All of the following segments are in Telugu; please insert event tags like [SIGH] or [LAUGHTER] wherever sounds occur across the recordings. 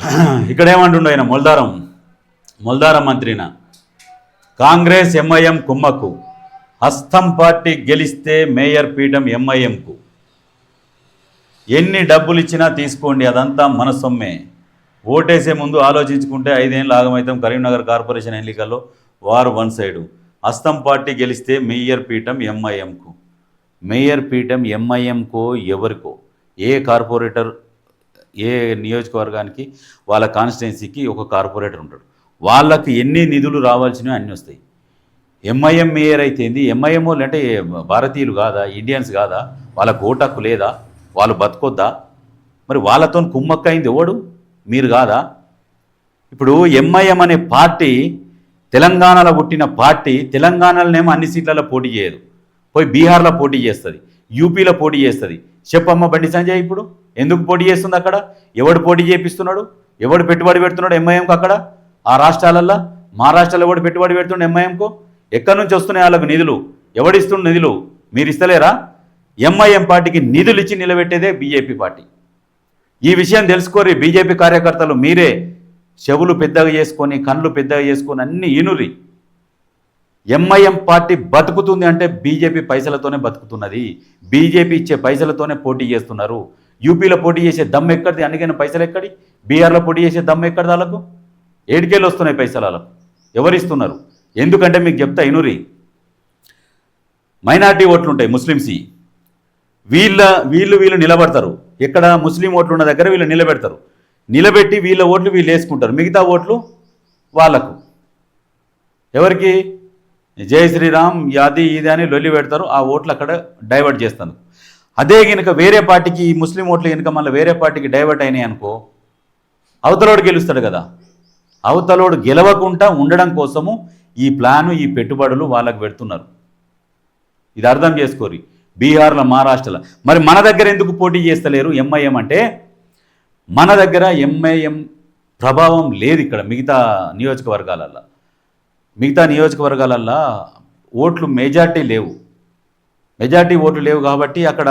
[CLEARS THROAT] ఇక్కడ ఆయన మొల్దారం మొల్దారం మంత్రిన కాంగ్రెస్ ఎంఐఎం కుమ్మకు హస్తం పార్టీ గెలిస్తే మేయర్ పీఠం ఎంఐఎంకు ఎన్ని డబ్బులు ఇచ్చినా తీసుకోండి అదంతా మన సొమ్మే ఓటేసే ముందు ఆలోచించుకుంటే ఐదేళ్ళు ఆగమైతాం కరీంనగర్ కార్పొరేషన్ ఎన్నికల్లో వారు వన్ సైడు. హస్తం పార్టీ గెలిస్తే మేయర్ పీఠం ఎంఐఎంకు మేయర్ పీఠం ఎంఐఎంకో ఎవరికో? ఏ కార్పొరేటర్? ఏ నియోజకవర్గానికి వాళ్ళ కాన్స్టిట్యున్సీకి ఒక కార్పొరేటర్ ఉంటాడు. వాళ్ళకి ఎన్ని నిధులు రావాల్సినవి అన్నీ వస్తాయి. ఎంఐఎం మేయర్ అయితే ఏంది? ఎంఐఎం అంటే భారతీయులు కాదా? ఇండియన్స్ కాదా? వాళ్ళ గోటాకు లేదా? వాళ్ళు బతకొద్దా? మరి వాళ్ళతో కుమ్మక్కైంది ఎవడు? మీరు కాదా? ఇప్పుడు ఎంఐఎం అనే పార్టీ తెలంగాణలో పుట్టిన పార్టీ తెలంగాణలోనేమో అన్ని సీట్లలో పోటీ చేయదు. పోయి బీహార్లో పోటీ చేస్తుంది. యూపీలో పోటీ చేస్తుంది. చెప్పమ్మ బండి సంజయ్ ఇప్పుడు. ఎందుకు పోటీ చేస్తుంది అక్కడ? ఎవడు పోటీ చేపిస్తున్నాడు? ఎవడు పెట్టుబడి పెడుతున్నాడు ఎంఐఎంకు అక్కడ? ఆ రాష్ట్రాలల్లో? మహారాష్ట్రలో ఎవడు పెట్టుబడి పెడుతున్నాడు ఎంఐఎంకు ఎక్కడి నుంచి వస్తున్నాయి వాళ్ళకు నిధులు? ఎవడిస్తున్న నిధులు? మీరు ఇస్తలేరా? ఎంఐఎం పార్టీకి నిధులు ఇచ్చి నిలబెట్టేదే బీజేపీ పార్టీ. ఈ విషయం తెలుసుకోరి బీజేపీ కార్యకర్తలు మీరే. చెవులు పెద్దగా చేసుకొని కళ్ళు పెద్దగా చేసుకొని అన్ని ఇనురి ఎంఐఎం పార్టీ బతుకుతుంది అంటే బీజేపీ పైసలతోనే బతుకుతున్నది. బీజేపీ ఇచ్చే పైసలతోనే పోటీ చేస్తున్నారు. యూపీలో పోటీ చేసే దమ్ ఎక్కడిది? అందుకని పైసలు ఎక్కడి? బీఆర్లో పోటీ చేసే దమ్ ఎక్కడిది వాళ్ళకు ఏడికేళ్ళు వస్తున్నాయి పైసలు వాళ్ళకు. ఎవరిస్తున్నారు? ఎందుకంటే మీకు చెప్తా ఇనురి. మైనార్టీ ఓట్లు ఉంటాయి ముస్లిమ్స్ వీళ్ళ వీళ్ళు వీళ్ళు నిలబడతారు. ఎక్కడ ముస్లిం ఓట్లు ఉన్న దగ్గర వీళ్ళు నిలబెడతారు. నిలబెట్టి వీళ్ళ ఓట్లు వీళ్ళు వేసుకుంటారు. మిగతా ఓట్లు వాళ్ళకు. ఎవరికి? జై శ్రీరామ్ యాది ఇది అని లొల్లి పెడతారు. ఆ ఓట్లు అక్కడ డైవర్ట్ చేస్తాను అదే కనుక వేరే పార్టీకి ఈ ముస్లిం ఓట్లు కనుక మళ్ళీ వేరే పార్టీకి డైవర్ట్ అయినాయి అనుకో అవతలోడు గెలుస్తాడు కదా. అవతలోడు గెలవకుండా ఉండడం కోసము ఈ ప్లాను ఈ పెట్టుబడులు వాళ్ళకు పెడుతున్నారు. ఇది అర్థం చేసుకోరి. బీహార్లో మహారాష్ట్రలో. మరి మన దగ్గర ఎందుకు పోటీ చేస్తలేరు? ఎంఐఎం అంటే మన దగ్గర ఎంఐఎం ప్రభావం లేదు ఇక్కడ మిగతా నియోజకవర్గాలల్లో. మిగతా నియోజకవర్గాలల్లో ఓట్లు మెజార్టీ లేవు. మెజార్టీ ఓట్లు లేవు కాబట్టి అక్కడ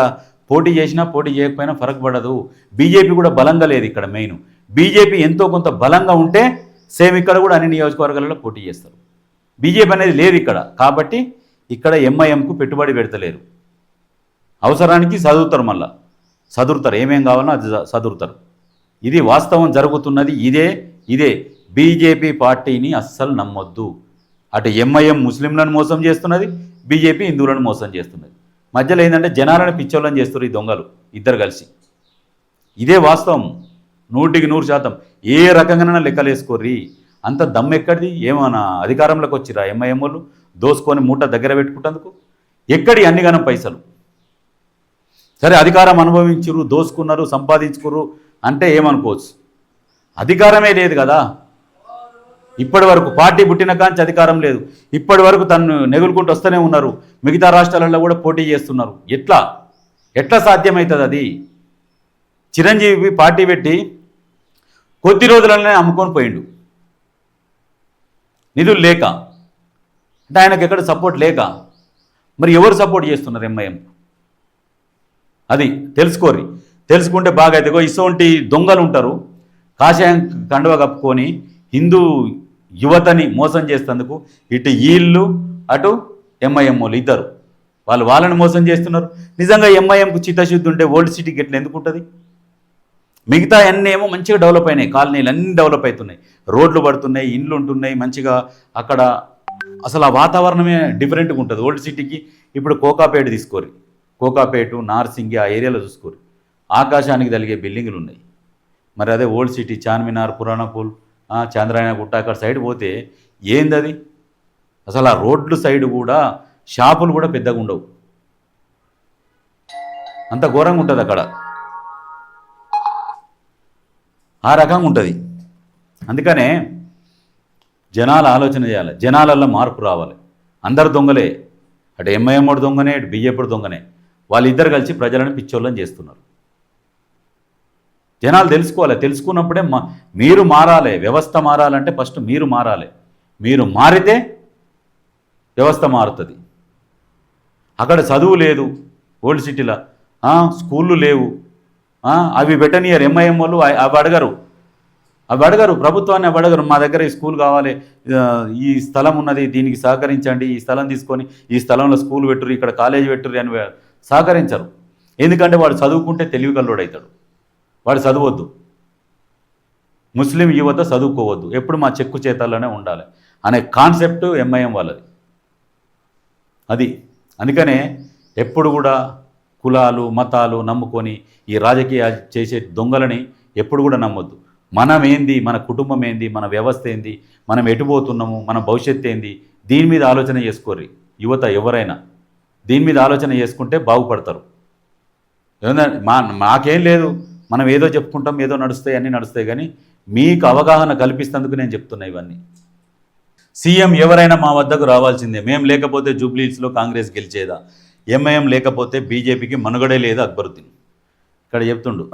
పోటీ చేసినా పోటీ చేయకపోయినా ఫరక్ పడదు. బీజేపీ కూడా బలంగా లేదు ఇక్కడ మెయిన్. బీజేపీ ఎంతో కొంత బలంగా ఉంటే సేమ్ ఇక్కడ కూడా అన్ని నియోజకవర్గాలలో పోటీ చేస్తారు. బీజేపీ అనేది లేదు ఇక్కడ. కాబట్టి ఇక్కడ ఎంఐఎంకు పెట్టుబడి పెడతలేరు. అవసరానికి చదువుతారు మళ్ళా. చదువుతారు ఏమేం కావాలో అది చదువుతారు ఇది వాస్తవం జరుగుతున్నది. ఇదే ఇదే. బీజేపీ పార్టీని అస్సలు నమ్మొద్దు. అటు ఎంఐఎం ముస్లింలను మోసం చేస్తున్నది. బీజేపీ హిందువులను మోసం చేస్తున్నది. మధ్యలో ఏంటంటే జనాలను పిచ్చోళ్ళని చేస్తారు ఈ దొంగలు ఇద్దరు కలిసి. ఇదే వాస్తవం నూటికి నూరు శాతం. ఏ రకంగానైనా లెక్కలేసుకోర్రి అంత దమ్ ఎక్కడిది? ఏమన్నా అధికారంలోకి వచ్చిరా ఎంఐఎం వాళ్ళు దోసుకొని మూట దగ్గర పెట్టుకుంటందుకు? ఎక్కడి అన్నిగానం పైసలు? సరే అధికారం అనుభవించరు దోసుకున్నారు సంపాదించుకురు అంటే ఏమనుకోవచ్చు? అధికారమే లేదు కదా. ఇప్పటి వరకు పార్టీ పుట్టిన కాంచి అధికారం లేదు. ఇప్పటి వరకు తను నెగులుకుంటూ వస్తూనే ఉన్నారు. మిగతా రాష్ట్రాలలో కూడా పోటీ చేస్తున్నారు. ఎట్లా? ఎట్లా సాధ్యమవుతుంది అది? చిరంజీవి పార్టీ పెట్టి కొద్ది రోజులనే అమ్ముకొని పోయిండు. నిధులు లేక. అంటే ఆయనకు ఎక్కడ సపోర్ట్ లేక. మరి ఎవరు సపోర్ట్ చేస్తున్నారు ఎంఐఎం? అది తెలుసుకోరి తెలుసుకుంటే బాగా అయితే ఇగో ఇటువంటి దొంగలు ఉంటారు. కాషాయం కండువ కప్పుకొని హిందూ యువతని మోసం చేసేందుకు ఇటు వీళ్ళు అటు ఎంఐఎంఓలు ఇద్దరు. వాళ్ళు వాళ్ళని మోసం చేస్తున్నారు. నిజంగా ఎంఐఎంకు చిత్తశుద్ధి ఉంటే ఓల్డ్ సిటీకి ఎట్లా ఎందుకు ఉంటుంది? మిగతా అన్నీ ఏమో మంచిగా డెవలప్ అయినాయి. కాలనీలు అన్నీ డెవలప్ అవుతున్నాయి. రోడ్లు పడుతున్నాయి ఇండ్లు ఉంటున్నాయి మంచిగా అక్కడ అసలు ఆ వాతావరణమే డిఫరెంట్గా ఉంటుంది. ఓల్డ్ సిటీకి ఇప్పుడు కోకాపేట తీసుకోరు. కోకాపేట నార్సింగి ఆ ఏరియాలో చూసుకోరు. ఆకాశానికి తలిగే బిల్డింగులు ఉన్నాయి. మరి అదే old city Charminar Puranapul Chandrayangutta అక్కడ సైడ్ పోతే ఏంది అది అసలు ఆ రోడ్లు సైడ్ కూడా షాపులు కూడా పెద్దగా ఉండవు. అంత ఘోరంగా ఉంటుంది అక్కడ. ఆ రకంగా ఉంటుంది. అందుకనే జనాలు ఆలోచన చేయాలి. జనాలల్లో మార్పు రావాలి. అందరు దొంగలే. అటు ఎంఐఎం దొంగనే అటు బీజేపీ దొంగనే. వాళ్ళిద్దరు కలిసి ప్రజలను పిచ్చోళ్ళని చేస్తున్నారు. జనాలు తెలుసుకోవాలి. తెలుసుకున్నప్పుడే మా మీరు మారాలి. వ్యవస్థ మారాలంటే ఫస్ట్ మీరు మారాలి. మీరు మారితే వ్యవస్థ మారుతుంది. అక్కడ చదువు లేదు. ఓల్డ్ సిటీలో స్కూళ్ళు లేవు. అవి పెట్టనియర్. ఎంఐఎం వాళ్ళు అవి అవి అడగరు. అవి అడగరు. ప్రభుత్వాన్ని అవి అడగరు. మా దగ్గర ఈ స్కూల్ కావాలి. ఈ స్థలం ఉన్నది దీనికి సహకరించండి. ఈ స్థలం తీసుకొని ఈ స్థలంలో స్కూల్ పెట్టురు ఇక్కడ కాలేజీ పెట్టురు అని సహకరించరు. ఎందుకంటే వాడు చదువుకుంటే తెలివి కల్లోడు అవుతాడు వాడు చదవద్దు. ముస్లిం యువత చదువుకోవద్దు. ఎప్పుడు మా చెక్కు చేతాల్లోనే ఉండాలి అనే కాన్సెప్ట్ ఎంఐఎం వాళ్ళది. అది. అందుకనే ఎప్పుడు కూడా కులాలు మతాలు నమ్ముకొని ఈ రాజకీయ చేసే దొంగలని ఎప్పుడు కూడా నమ్మొద్దు. మనం ఏంది మన కుటుంబం ఏంది మన వ్యవస్థ ఏంది? మనం ఎటుపోతున్నాము మన భవిష్యత్తు ఏంది? దీని మీద ఆలోచన చేసుకోర్రి. యువత ఎవరైనా. దీని మీద ఆలోచన చేసుకుంటే బాగుపడతారు. మా మాకేం లేదు. మనం ఏదో చెప్పుకుంటాం ఏదో నడుస్తాయి అన్నీ నడుస్తాయి కానీ మీకు అవగాహన కల్పిస్తందుకు నేను చెప్తున్నా ఇవన్నీ. సీఎం ఎవరైనా మా వద్దకు రావాల్సిందే. మేము లేకపోతే జూబ్లీహిల్స్లో కాంగ్రెస్ గెలిచేదా? ఎంఐఎం లేకపోతే బీజేపీకి మనుగడే లేదు అక్బరుద్దీన్? ఇక్కడ చెప్తుండు.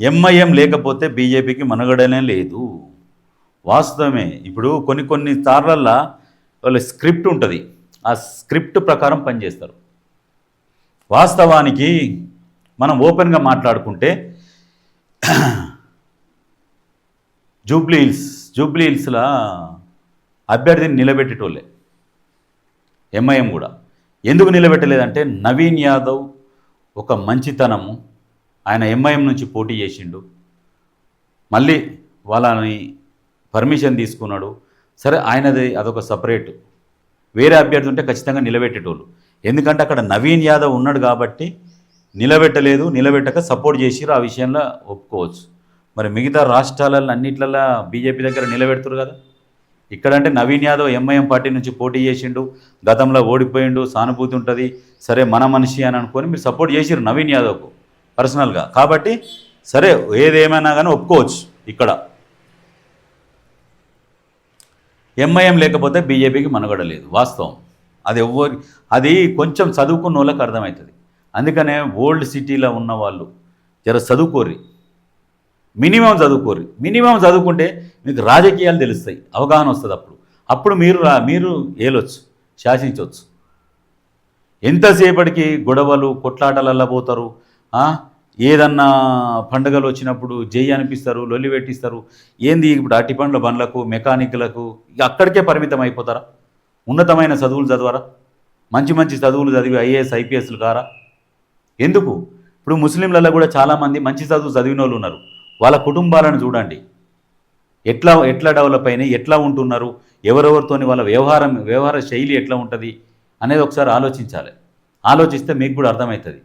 ఎంఐఎం లేకపోతే బీజేపీకి మనుగడనే లేదు. వాస్తవమే. ఇప్పుడు కొన్ని కొన్ని సార్లల్లా వాళ్ళ స్క్రిప్ట్ ఉంటుంది. ఆ స్క్రిప్ట్ ప్రకారం పనిచేస్తారు. వాస్తవానికి మనం ఓపెన్గా మాట్లాడుకుంటే జూబ్లీ హిల్స్ జూబ్లీ హిల్స్లో అభ్యర్థిని నిలబెట్టేటోళ్ళే. ఎంఐఎం కూడా. ఎందుకు నిలబెట్టలేదంటే నవీన్ యాదవ్ ఒక మంచితనము. ఆయన ఎంఐఎం నుంచి పోటీ చేసిండు. మళ్ళీ వాళ్ళని పర్మిషన్ తీసుకున్నాడు. సరే ఆయనది అదొక సపరేట్. వేరే అభ్యర్థి ఉంటే ఖచ్చితంగా నిలబెట్టేటోళ్ళు. ఎందుకంటే అక్కడ నవీన్ యాదవ్ ఉన్నాడు కాబట్టి నిలబెట్టలేదు నిలబెట్టక సపోర్ట్ చేసిరు ఆ విషయంలో ఒప్పుకోవచ్చు. మరి మిగతా రాష్ట్రాలలో అన్నిట్లలో బీజేపీ దగ్గర నిలబెడుతురు కదా. ఇక్కడంటే నవీన్ యాదవ్ ఎంఐఎం పార్టీ నుంచి పోటీ చేసిండు గతంలో ఓడిపోయిండు సానుభూతి ఉంటుంది సరే మన మనిషి అని అనుకొని మీరు సపోర్ట్ చేసిరు నవీన్ యాదవ్కు పర్సనల్గా కాబట్టి సరే ఏదేమైనా కానీ ఒప్పుకోవచ్చు ఇక్కడ. ఎంఐఎం లేకపోతే బీజేపీకి మనుగడ లేదు వాస్తవం. అది ఎవ్వరి అది కొంచెం చదువుకున్న వాళ్ళకి అర్థమవుతుంది. అందుకనే ఓల్డ్ సిటీలో ఉన్న వాళ్ళు జర చదువుకోరి మినిమం చదువుకోరి మినిమం చదువుకుంటే మీకు రాజకీయాలు తెలుస్తాయి. అవగాహన వస్తుంది అప్పుడు. అప్పుడు మీరు రా మీరు ఏలొచ్చు శాసించవచ్చు ఎంతసేపటికి గొడవలు కొట్లాటలల్లో పోతారు? ఏదన్నా పండుగలు వచ్చినప్పుడు జై అనిపిస్తారు లొల్లి పెట్టిస్తారు. ఏంది ఇప్పుడు అట్టి పండ్ల బండ్లకు మెకానిక్లకు ఇక అక్కడికే పరిమితం అయిపోతారా? ఉన్నతమైన చదువులు చదవరా? మంచి మంచి చదువులు చదివి ఐఏఎస్ ఐపీఎస్లు కారా? ఎందుకు? ఇప్పుడు ముస్లింలలో కూడా చాలామంది మంచి చదువు చదివిన వాళ్ళు ఉన్నారు. వాళ్ళ కుటుంబాలను చూడండి. ఎట్లా ఎట్లా డెవలప్ అయినాయి ఎట్లా ఉంటున్నారు ఎవరెవరితోని వాళ్ళ వ్యవహారం వ్యవహార శైలి ఎట్లా ఉంటుంది అనేది ఒకసారి ఆలోచించాలి. ఆలోచిస్తే మీకు కూడా అర్థమవుతుంది.